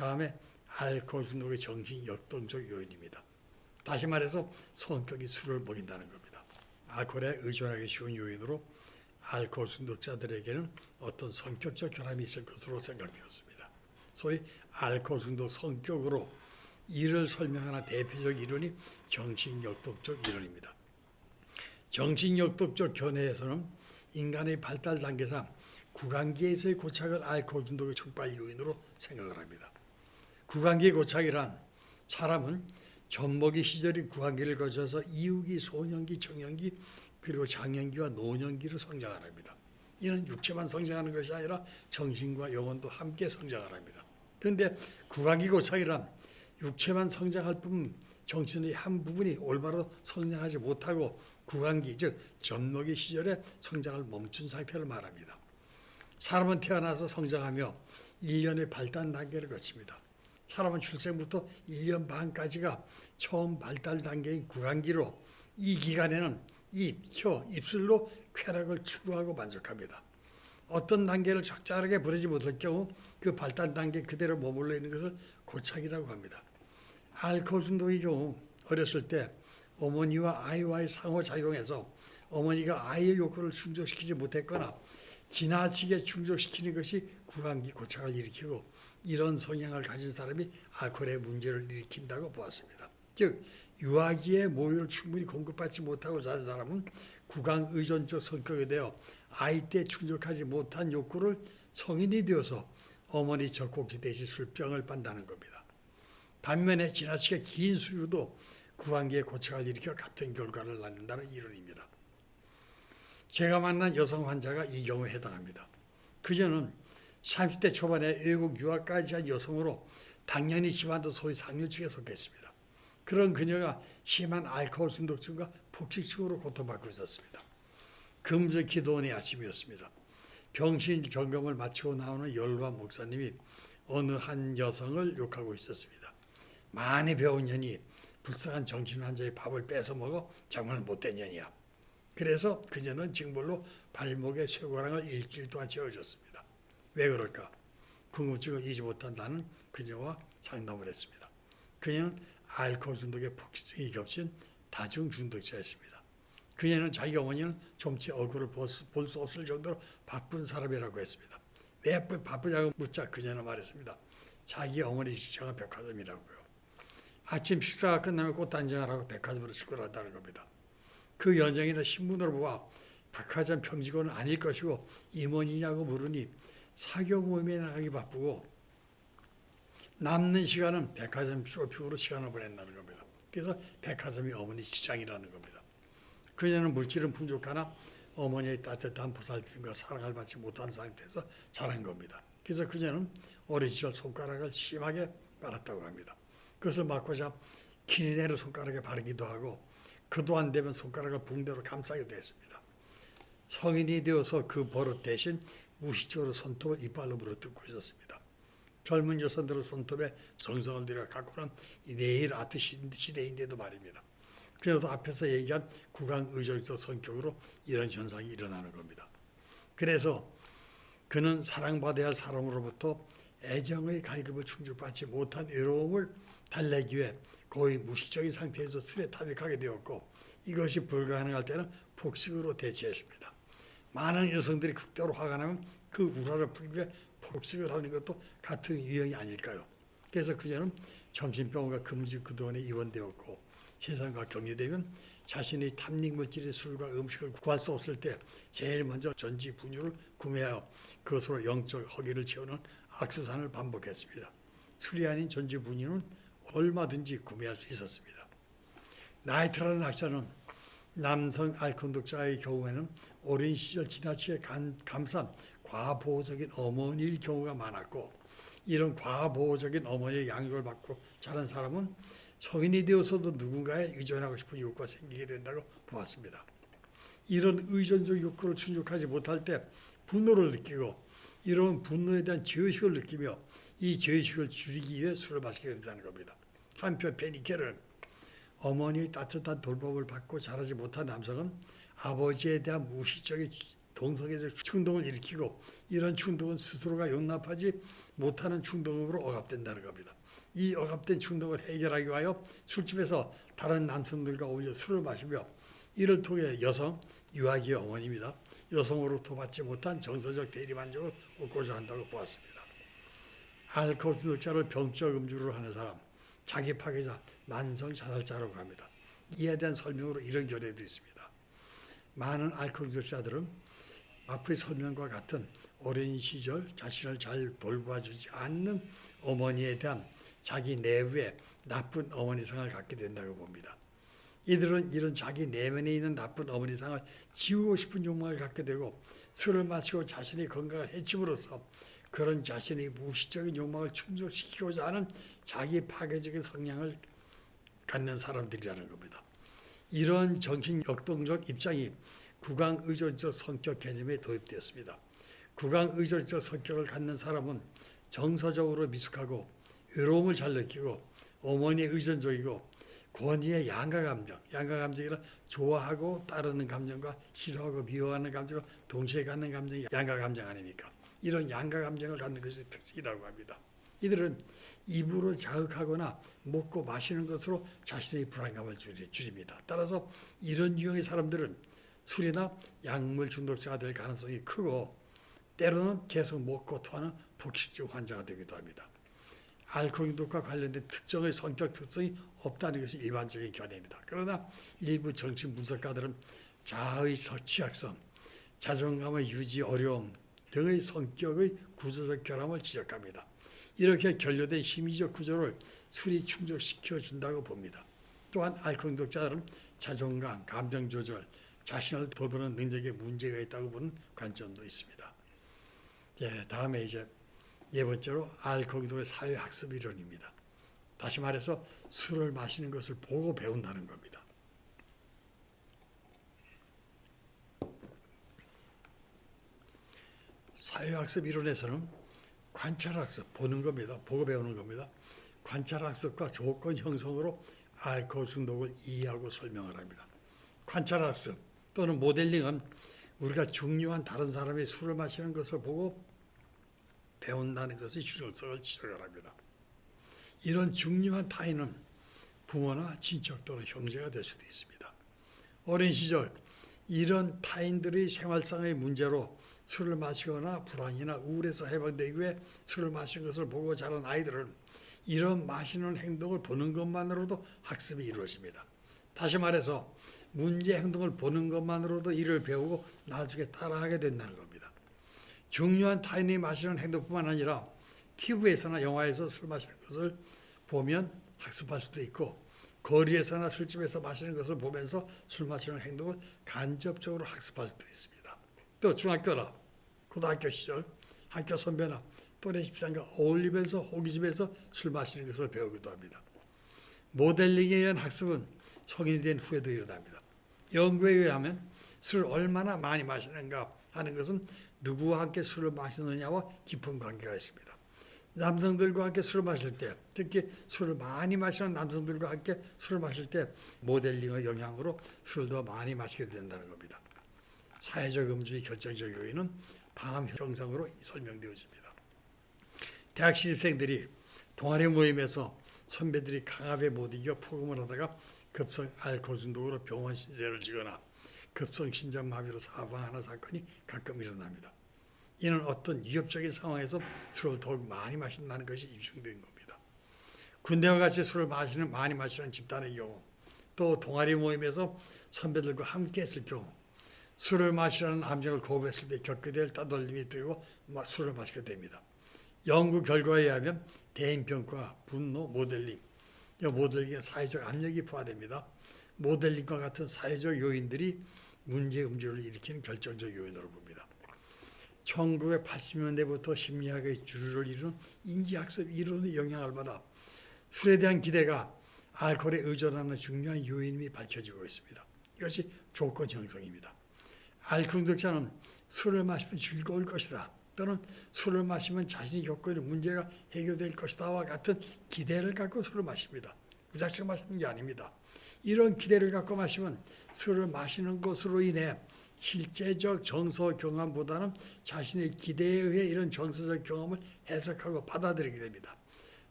다음에 알코올 중독의 정신 역동적 요인입니다. 다시 말해서 성격이 술을 먹인다는 겁니다. 알코올에 의존하기 쉬운 요인으로 알코올 중독자들에게는 어떤 성격적 결함이 있을 것으로 생각되었습니다. 소위 알코올 중독 성격으로 이를 설명하는 대표적 이론이 정신역독적 이론입니다. 정신역독적 견해에서는 인간의 발달 단계상 구강기에서의 고착을 알코올 중독의 촉발 요인으로 생각을 합니다. 구강기 고착이란 사람은 젖먹이 시절인 구강기를 거쳐서 이후기, 소년기, 청년기 그리고 장년기와 노년기로 성장을 합니다. 이는 육체만 성장하는 것이 아니라 정신과 영혼도 함께 성장을 합니다. 그런데 구강기 고착이란 육체만 성장할 뿐 정신의 한 부분이 올바로 성장하지 못하고 구강기 즉 젖먹이 시절에 성장을 멈춘 상태를 말합니다. 사람은 태어나서 성장하며 1년의 발달 단계를 거칩니다. 사람은 출생부터 1년 반까지가 처음 발달 단계인 구강기로 이 기간에는 입, 혀, 입술로 쾌락을 추구하고 만족합니다. 어떤 단계를 적절하게 부르지 못할 경우 그 발달 단계 그대로 머물러 있는 것을 고착이라고 합니다. 알코올 중독의 경우 어렸을 때 어머니와 아이와의 상호작용에서 어머니가 아이의 욕구를 충족시키지 못했거나 지나치게 충족시키는 것이 구강기 고착을 일으키고 이런 성향을 가진 사람이 알코올의 문제를 일으킨다고 보았습니다. 즉 유아기에 모유를 충분히 공급받지 못하고 자란 사람은 구강 의존적 성격이 되어 아이 때 충족하지 못한 욕구를 성인이 되어서 어머니 젖꼭지 대신 술병을 빤다는 겁니다. 반면에 지나치게 긴 수유도 구강기의 고착을 일으켜 같은 결과를 낳는다는 이론입니다. 제가 만난 여성 환자가 이 경우에 해당합니다. 그녀는 30대 초반에 외국 유학까지 한 여성으로 당연히 집안도 소위 상류층에 속했습니다. 그런 그녀가 심한 알코올 중독증과 폭식증으로 고통받고 있었습니다. 금주 기도원의 아침이었습니다. 병실 점검을 마치고 나오는 연로한 목사님이 어느 한 여성을 욕하고 있었습니다. 많이 배운 년이 불쌍한 정신 환자의 밥을 뺏어 먹어 정말 못된 년이야. 그래서 그녀는 징벌로 발목에 쇠고랑을 일주일 동안 채워줬습니다. 왜 그럴까? 궁금증을 잊지 못한 나는 그녀와 상담을 했습니다. 그녀는 알코올 중독에 폭식증이 겹친 다중 중독자였습니다. 그녀는 자기 어머니는 좀치 얼굴을 볼 수 없을 정도로 바쁜 사람이라고 했습니다. 왜 바쁘냐고 묻자 그녀는 말했습니다. 자기 어머니 직장은 백화점이라고요. 아침 식사가 끝나면 꽃단장을 하고 백화점으로 출근한다는 겁니다. 그 연정이나 신문으로 보아 백화점 평직원은 아닐 것이고 임원이냐고 물으니 사교 모임에 나가기 바쁘고 남는 시간은 백화점 쇼핑으로 시간을 보낸다는 겁니다. 그래서 백화점이 어머니 직장이라는 겁니다. 그녀는 물질은 풍족하나 어머니의 따뜻한 보살핌과 사랑을 받지 못한 상태에서 자란 겁니다. 그래서 그녀는 어린 시절 손가락을 심하게 빨았다고 합니다. 그것을 막고자 기내로 손가락에 바르기도 하고 그도 안 되면 손가락을 붕대로 감싸기도 했습니다. 성인이 되어서 그 버릇 대신 무의식적으로 손톱을 이빨로 물어뜯고 있었습니다. 젊은 여성들은 손톱에 정성을 들여 갖고는 이 네일 아트 시대인데도 말입니다. 그래도 앞에서 얘기한 구강 의존적 성격으로 이런 현상이 일어나는 겁니다. 그래서 그는 사랑받아야 할 사람으로부터 애정의 갈급을 충족받지 못한 외로움을 달래기 위해 거의 무식적인 상태에서 술에 tab약하게 되었고 이것이 불가능할 때는 폭식으로 대체했습니다. 많은 여성들이 극도로 화가 나면 그 우라를 풀기 위해 폭식을 하는 것도 같은 유형이 아닐까요? 그래서 그녀는 정신병원과 금지 구도원에 입원되었고 세상과 격리되면 자신의 탐닉 물질의 술과 음식을 구할 수 없을 때 제일 먼저 전지 분유를 구매하여 그것으로 영적 허기를 채우는 악수산을 반복했습니다. 술이 아닌 전지 분유는 얼마든지 구매할 수 있었습니다. 나이트라는 학자는 남성 알코올독자의 경우에는 어린 시절 지나치게 간, 감싼 과보호적인 어머니일 경우가 많았고 이런 과보호적인 어머니의 양육을 받고 자란 사람은 성인이 되어서도 누군가에 의존하고 싶은 욕구가 생기게 된다고 보았습니다. 이런 의존적 욕구를 충족하지 못할 때 분노를 느끼고 이런 분노에 대한 죄의식을 느끼며 이 죄의식을 줄이기 위해 술을 마시게 된다는 겁니다. 한편 베니케는 어머니의 따뜻한 돌봄을 받고 자라지 못한 남성은 아버지에 대한 무의식적인 동성애적 충동을 일으키고 이런 충동은 스스로가 용납하지 못하는 충동으로 억압된다는 겁니다. 이 억압된 충동을 해결하기 위하여 술집에서 다른 남성들과 어울려 술을 마시며 이를 통해 여성 유아기의 어머니입니다. 여성으로부터 받지 못한 정서적 대리만족을 얻고자 한다고 보았습니다. 알코올 중독자를 병적 음주를 하는 사람, 자기 파괴자, 만성 자살자라고 합니다. 이에 대한 설명으로 이런 견해도 있습니다. 많은 알코올 중독자들은 앞의 설명과 같은 어린 시절 자신을 잘 돌봐주지 않는 어머니에 대한 자기 내부에 나쁜 어머니상을 갖게 된다고 봅니다. 이들은 이런 자기 내면에 있는 나쁜 어머니상을 지우고 싶은 욕망을 갖게 되고 술을 마시고 자신의 건강을 해침으로써 그런 자신의 무의식적인 욕망을 충족시키고자 하는 자기 파괴적인 성향을 갖는 사람들이라는 겁니다. 이런 정신 역동적 입장이 구강 의존적 성격 개념에 도입되었습니다. 구강 의존적 성격을 갖는 사람은 정서적으로 미숙하고 외로움을 잘 느끼고 어머니의 의존적이고 권위의 양가 감정, 양가 감정이란 좋아하고 따르는 감정과 싫어하고 미워하는 감정을 동시에 갖는 감정이 양가 감정 아닙니까? 이런 양가 감정을 갖는 것이 특징이라고 합니다. 이들은 입으로 자극하거나 먹고 마시는 것으로 자신의 불안감을 줄입니다. 따라서 이런 유형의 사람들은 술이나 약물 중독자가 될 가능성이 크고 때로는 계속 먹고 토하는 복식적 환자가 되기도 합니다. 알코올 중독과 관련된 특정의 성격 특성이 없다는 것이 일반적인 견해입니다. 그러나 일부 정신 분석가들은 자아의 서- 취약성, 자존감의 유지 어려움 등의 성격의 구조적 결함을 지적합니다. 이렇게 결여된 심리적 구조를 술이 충족시켜 준다고 봅니다. 또한 알코올 중독자들은 자존감, 감정 조절, 자신을 돌보는 능력에 문제가 있다고 보는 관점도 있습니다. 예, 다음에 이제 네 번째로 알코올 중독의 사회 학습 이론입니다. 다시 말해서 술을 마시는 것을 보고 배운다는 겁니다. 사회학습 이론에서는 관찰학습 보는 겁니다. 보고 배우는 겁니다. 관찰학습과 조건 형성으로 알코올 중독을 이해하고 설명을 합니다. 관찰학습 또는 모델링은 우리가 중요한 다른 사람이 술을 마시는 것을 보고 배운다는 것의 중요성을 지적을 합니다. 이런 중요한 타인은 부모나 친척 또는 형제가 될 수도 있습니다. 어린 시절 이런 타인들의 생활상의 문제로 술을 마시거나 불안이나 우울에서 해방되기 위해 술을 마시는 것을 보고 자란 아이들은 이런 마시는 행동을 보는 것만으로도 학습이 이루어집니다. 다시 말해서 문제 행동을 보는 것만으로도 이를 배우고 나중에 따라하게 된다는 겁니다. 중요한 타인이 마시는 행동뿐만 아니라 TV에서나 영화에서 술 마시는 것을 보면 학습할 수도 있고 거리에서나 술집에서 마시는 것을 보면서 술 마시는 행동을 간접적으로 학습할 수도 있습니다. 또 중학교나 고등학교 시절 학교 선배나 또래 집사님과 어울리면서 호기심에서 술 마시는 것을 배우기도 합니다. 모델링에 의한 학습은 성인이 된 후에도 일어납니다. 연구에 의하면 술을 얼마나 많이 마시는가 하는 것은 누구와 함께 술을 마시느냐와 깊은 관계가 있습니다. 남성들과 함께 술을 마실 때, 특히 술을 많이 마시는 남성들과 함께 술을 마실 때 모델링의 영향으로 술을 더 많이 마시게 된다는 겁니다. 사회적 음주의 결정적 요인은 다음 형상으로 설명되어집니다. 대학 신입생들이 동아리 모임에서 선배들이 강압에 못 이겨 포금을 하다가 급성 알코올 중독으로 병원 신세를 지거나 급성 심장마비로 사망하는 사건이 가끔 일어납니다. 이는 어떤 위협적인 상황에서 술을 더욱 많이 마신다는 것이 입증된 겁니다. 군대와 같이 술을 마시는 많이 마시는 집단의 경우, 또 동아리 모임에서 선배들과 함께 했을 경우, 술을 마시라는 암정을 거부했을 때 겪게 될 따돌림이 들고 마- 술을 마시게 됩니다. 연구 결과에 의하면 대인평가, 분노, 모델링, 이 모델링에 사회적 압력이 부과됩니다. 모델링과 같은 사회적 요인들이 문제 음주를 일으키는 결정적 요인으로 봅니다. 1980년대부터 심리학의 주류를 이룬 인지학습 이론의 영향을 받아 술에 대한 기대가 알코올에 의존하는 중요한 요인이 밝혀지고 있습니다. 이것이 조건 형성입니다. 중독자는 술을 마시면 즐거울 것이다. 또는 술을 마시면 자신이 겪고 있는 문제가 해결될 것이다와 같은 기대를 갖고 술을 마십니다. 무작정 마시는 게 아닙니다. 이런 기대를 갖고 마시면 술을 마시는 것으로 인해 실제적 정서 경험보다는 자신의 기대에 의해 이런 정서적 경험을 해석하고 받아들이게 됩니다.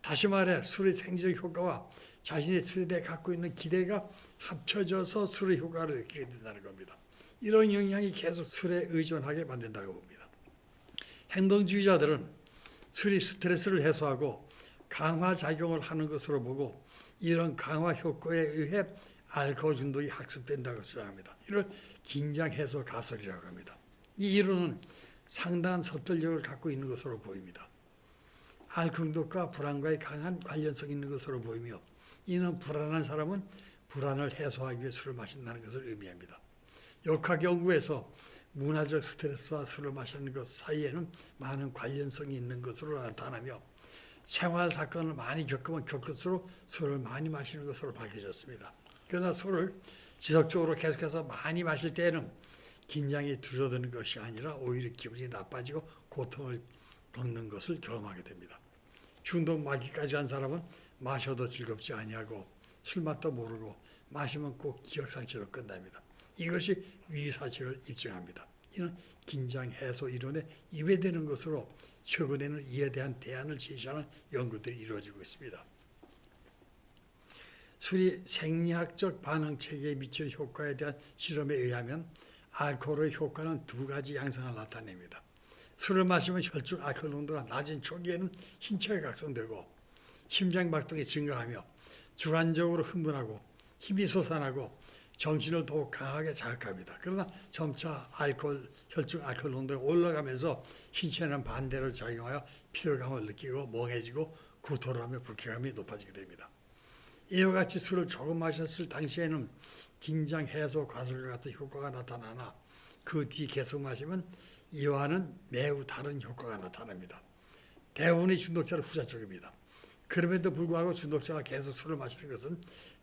다시 말해 술의 생리적 효과와 자신의 술에 대해 갖고 있는 기대가 합쳐져서 술의 효과를 느끼게 된다는 겁니다. 이런 영향이 계속 술에 의존하게 만든다고 봅니다. 행동주의자들은 술이 스트레스를 해소하고 강화 작용을 하는 것으로 보고 이런 강화 효과에 의해 알코올 중독이 학습된다고 주장합니다. 이를 긴장 해소 가설이라고 합니다. 이 이론은 상당한 섭들력을 갖고 있는 것으로 보입니다. 알코올 중독과 불안과의 강한 관련성이 있는 것으로 보이며 이는 불안한 사람은 불안을 해소하기 위해 술을 마신다는 것을 의미합니다. 역학 연구에서 문화적 스트레스와 술을 마시는 것 사이에는 많은 관련성이 있는 것으로 나타나며 생활 사건을 많이 겪으면 겪을수록 술을 많이 마시는 것으로 밝혀졌습니다. 그러나 술을 지속적으로 계속해서 많이 마실 때에는 긴장이 줄어드는 것이 아니라 오히려 기분이 나빠지고 고통을 겪는 것을 경험하게 됩니다. 중독 말기까지 한 사람은 마셔도 즐겁지 아니하고 술 맛도 모르고 마시면 꼭 기억 상실로 끝납니다. 이것이 위사실을 입증합니다. 이는 긴장 해소 이론에 이외되는 것으로 최근에는 이에 대한 대안을 제시하는 연구들이 이루어지고 있습니다. 술이 생리학적 반응 체계에 미치는 효과에 대한 실험에 의하면 알코올의 효과는 두 가지 양상을 나타냅니다. 술을 마시면 혈중 알코올 농도가 낮은 초기에는 신체가 각성되고 심장 박동이 증가하며 주관적으로 흥분하고 힘이 솟아나고 정신을 더욱 강하게 자극합니다. 그러나 점차 알코올 혈중 알코올 농도가 올라가면서 신체는 반대로 작용하여 피로감을 느끼고 멍해지고 구토하며 불쾌감이 높아지게 됩니다. 이와 같이 술을 조금 마셨을 당시에는 긴장 해소 과술과 같은 효과가 나타나나 그 뒤 계속 마시면 이와는 매우 다른 효과가 나타납니다. 대부분의 중독자는 후자 쪽입니다. 그럼에도 불구하고 중독자가 계속 술을 마시는 것은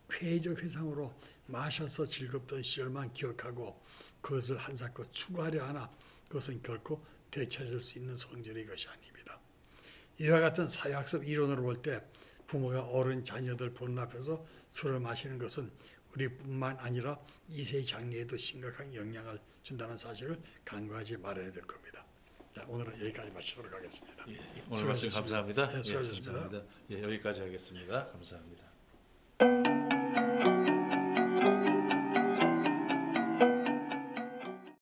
쾌적 회상으로 마셔서 즐겁던 시절만 기억하고 그것을 한사코 추구하려 하나 그것은 결코 되찾을 수 있는 성질의 것이 아닙니다. 이와 같은 사회학습 이론으로 볼 때 부모가 어른 자녀들 보는 앞에서 술을 마시는 것은 우리뿐만 아니라 2세 장래에도 심각한 영향을 준다는 사실을 간과하지 말아야 될 겁니다. 자, 오늘은 여기까지 마치도록 하겠습니다. 예, 오늘 말씀 감사합니다. 네, 수고하셨습니다. 예, 감사합니다. 예, 여기까지 하겠습니다. 감사합니다.